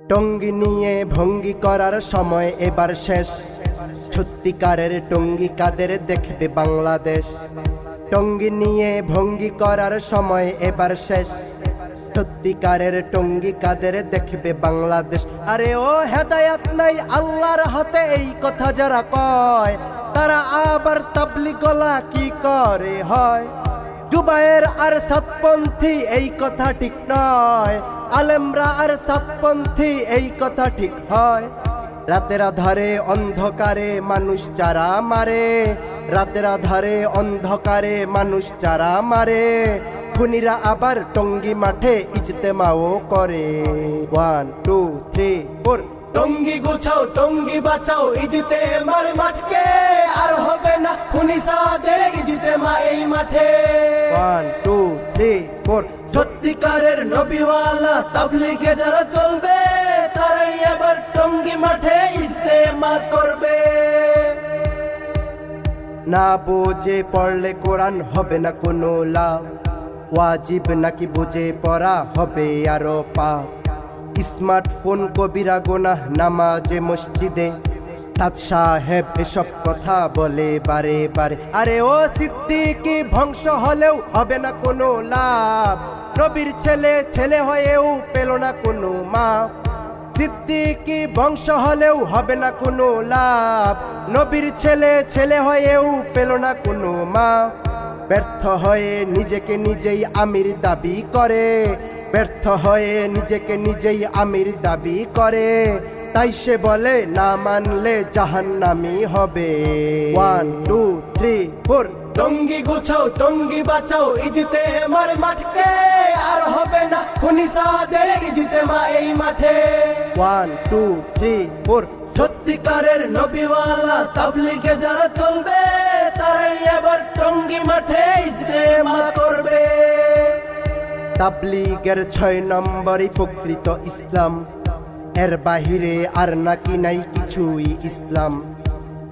টঙ্গি নিয়ে ভঙ্গি করার সময় এবার শেষ। সত্যিকারের টঙ্গি কাদের দেখবে বাংলাদেশ? টঙ্গি নিয়ে ভঙ্গি করার সময় এবার শেষ। সত্যিকারের টঙ্গি কাদের দেখবে বাংলাদেশ? আরে ও হেদায়াত নাই, আল্লাহর হাতে এই কথা যারা কয়, তারা আবার তাবলি গলা কি করে হয়? জুবায়ের আর সাতপন্থী এই কথা ঠিক নয়। আলেমরা আর সাতপন্থী, এই কথা ঠিক হয়। রাতের আধারে অন্ধকারে মানুষ চারা মারে। রাতের আধারে অন্ধকারে মানুষ চারা মারে। খুনিরা আবার টঙ্গি মাঠে ইজতেমাও করে। One two three four Tongi গুছাও, Tongi বাঁচাও ইজিতে মার মাঠকে আর হবে না খুনি সাদের ইজিতে মা এই মাঠে। ওয়ান টু থ্রি ফোর সত্যিকারের নবীওয়ালা তাবলিগে যারা চলবে তারাই আবার টঙ্গি মাঠে ইজিতে মা করবে। না বোঝে পড়লে কোরআন হবে না কোনো লাভ। ওয়াজিব নাকি বুঝে পড়া হবে আরও পাপ। স্মার্টফোন কবিরা গোনা নামাজে মসজিদে তাজ সাহেব এসব কথা বলে বারে বারে। আরে ও সিদ্দিকি, ধ্বংস হলেও হবে না কোনো লাভ। নবীর ছেলে ছেলে হয়েও পেল না কোনো মাপ। সিদ্দিকি বংশ হলেও হবে না কোনো লাভ। নবীর ছেলে ছেলে হয়েও পেল না কোনো মা ব্যর্থ হয়ে নিজেকে নিজেই আমির দাবি করে। ব্যর্থ হয়ে নিজেকে নিজেই আমির দাবি করে। তাই সে বলে না মানলে জাহান্নামি হবে। One two three four Tongi গুছাও Tongi বাঁচাও ইজিতে মার মাঠকে। আর হবে না খুনি সাদের ইজিতে মা এই মাঠে। ওয়ান টু থ্রি ফোর সত্যিকারের নবীওয়ালা তাবলিগে যারা চলবে তারাই এবার টঙ্গি মাঠে ইজতে মা করবে। তাবলিগের ছয় নম্বরই প্রকৃত ইসলাম। এর বাহিরে আর নাকি নাই কিছুই ইসলাম।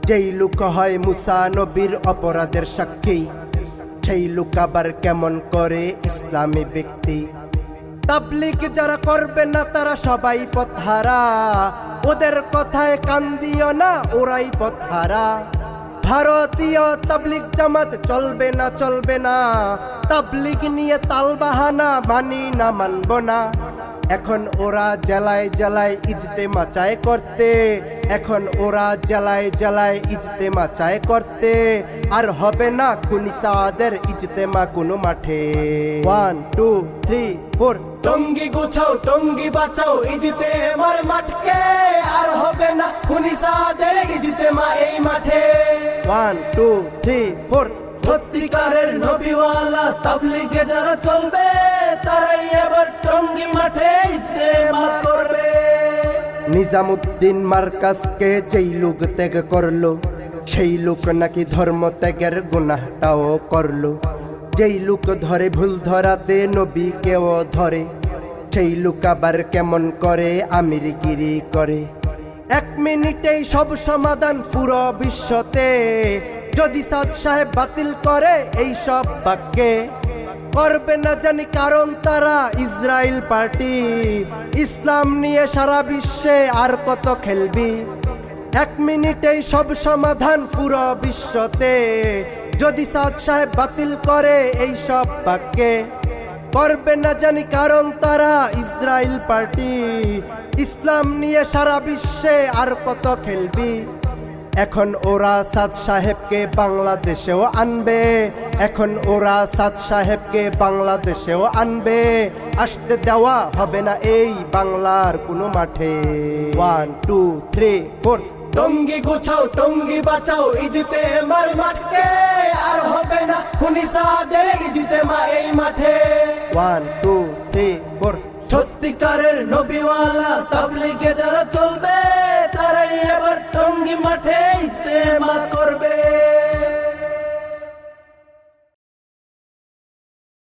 যেই লোক হয় মুসা নবীর অপরাধের সাক্ষী, সেই লোক আবার কেমন করে ইসলামী ব্যক্তি? তাবলিগ যারা করবে না, তারা সবাই পথহারা। ওদের কথায় কান দিও না, ওরাই পথহারা। ভারতীয় তাবলিগ জামাত চলবে না চলবে না। তাবলিগ নিয়ে তাল বাহানা, মানি না, মানব না। এখন ওরা জেলায় জেলায় ইজতে মাচায় করতে। এখন ওরা জেলায় জেলায় ইজতেমা চায় করতে। আর হবে না খুনিসাদের ইজতেমা কোনো মাঠে। One two three four Tongi গুছাও, Tongi বাঁচাও ইজিতে মার মাঠকে। আর হবে না খুনি সাদের ইজিতে মা এই মাঠে। ওয়ান টু থ্রি ফোর সত্যিকারের নবীওয়ালা তাবলিগে যারা চলবে তারাই এবার টঙ্গি মাঠে ইজতে মা করবে। নিজামুদ্দিন মার্কাসকে যেই লোক ত্যাগ করল সেই লোক নাকি ধর্ম ত্যাগের গুনাহটাও করল। যেই লোক ধরে ভুল ধরাতে নবী কেউ ধরে সেই লোক আবার কেমন করে আমিরগিরি করে? এক মিনিটেই সব সমাধান পুরো বিশ্বতে। যদি সাদ সাহেব বাতিল করে এই সব বাক্যে, করবে না জানি কারণ তারা ইসরায়েল পার্টি। ইসলাম নিয়ে সারা বিশ্বে আর কত খেলবি? এক মিনিটেই সব সমাধান পুরো বিশ্বতে। যদি সাদ সাহেব বাতিল করে এই সব বাক্যে করবে না জানি কারণ তারা ইসরায়েল পার্টি। ইসলাম নিয়ে সারা বিশ্বে আর কত খেলবি? এখন ওরা সাদ সাহেবকে বাংলাদেশেও আনবে। এখন ওরা সাদ সাহেবকে বাংলাদেশেও আনবে। আসতে দেওয়া হবে না এই বাংলার কোনো মাঠে। One two three four Tongi গুছাও Tongi বাঁচাও ইজিতে মার মাঠে। আর হবে না খুনি সাদের ইজিতে মা এই মাঠে। ওয়ান টু থ্রি ফোর সত্যিকারের নবীওয়ালা তাবলিগে যারা চলবে তারাই এবার টঙ্গি মাঠে ইজতেমা করবে।